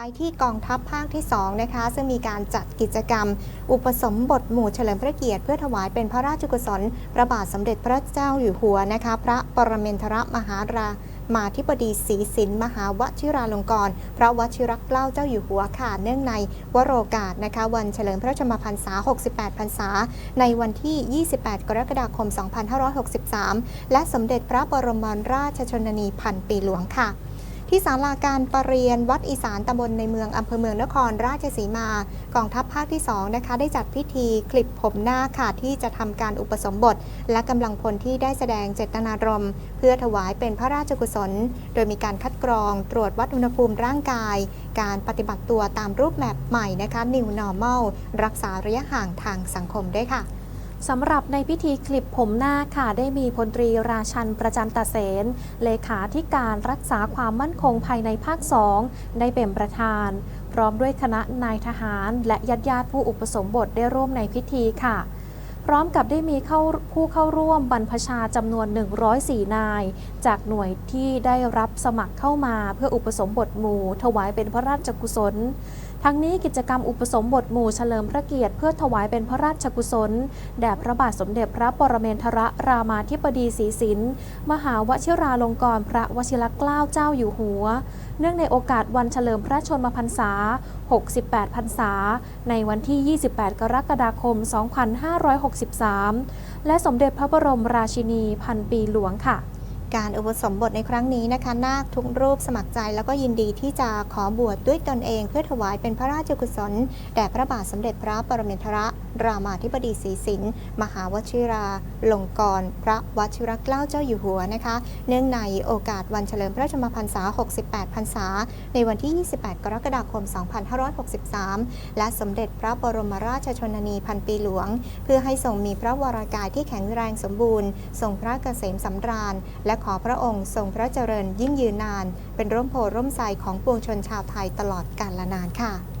ไปที่กองทัพภาคที่2นะคะซึ่งมีการจัดกิจกรรม อุปสมบทหมู่เฉลิมพระเกียรติเพื่อถวายเป็นพระราชกุศลพระบาทสมเด็จพระเจ้าอยู่หัวนะคะพระปรเมนทรมหารามาธิบดีศรีสินมหาวชิราลงกรณ์พระวชิรเกล้าเจ้าอยู่หัวค่ะเนื่องในวโรกาสนะคะ วันเฉลิมพระชนมพรรษา 68 พรรษา ในวันที่ 28 กรกฎาคม 2563 และสมเด็จพระบรมราชชนนีพันปีหลวงค่ะ ที่ศาลาการประเรียนวัดอีสานตำบลในเมืองอำเภอเมืองนครราชสีมา กองทัพภาคที่2นะคะได้จัดพิธีคลิปผมหน้าค่ะที่จะทำการอุปสมบท และกำลังพลที่ได้แสดงเจตนารมณ์เพื่อถวายเป็นพระราชกุศล โดยมีการคัดกรองตรวจวัดอุณหภูมิร่างกาย การปฏิบัติตัวตามรูปแบบใหม่นะคะ New Normal รักษาระยะห่างทางสังคมด้วยค่ะ สำหรับในพิธีคลิปผมหน้าค่ะ ได้มีพลตรีราชันประจันตเสนเลขาธิการรักษาความมั่นคงภายในภาคสองได้เป็นประธาน พร้อมด้วยคณะนายทหาร และญาติญาติผู้อุปสมบทได้ร่วมในพิธีค่ะ พร้อมกับได้มีเข้าผู้เข้าร่วมบรรพชาจำนวน 104 นาย จากหน่วยที่ได้รับสมัครเข้ามาเพื่ออุปสมบทหมู่ ถวายเป็นพระราชกุศล ทั้งนี้กิจกรรมอุปสมบทหมู่เฉลิมพระเกียรติเพื่อถวายเป็นพระราชกุศล แด่พระบาทสมเด็จพระปรเมนทรรามาธิบดีศรีสินมหาวชิราลงกรณพระวชิรเกล้าเจ้าอยู่หัว เนื่องในโอกาสวันเฉลิมพระชนมพรรษา 68 พรรษา ในวันที่ 28 กรกฎาคม 2563 และสมเด็จพระบรมราชินีพันปีหลวงค่ะ การอุปสมบทในครั้งนี้นะคะนาคทุกรูปสมัครใจแล้วก็ยินดีที่จะขอบวชด้วยตนเอง เพื่อถวายเป็นพระราชกุศลแด่พระบาทสมเด็จพระปรมินทรรามาธิบดีศรีสินมหาวชิรา ลงกรณพระวชิรเกล้าเจ้าอยู่หัวนะคะ เนื่องในโอกาสวันเฉลิมพระชนมพรรษา 68 พรรษา ในวันที่ 28 กรกฎาคม 2563 และสมเด็จพระบรมราชชนนีพันปีหลวง เพื่อให้ทรงมีพระวรากายที่แข็งแรงสมบูรณ์ทรงพระเกษมสำราญ และขอพระองค์ทรงพระเจริญยิ่งยืนนาน เป็นร่มโพร่ร่มไทรของปวงชนชาวไทยตลอดกาลนานค่ะ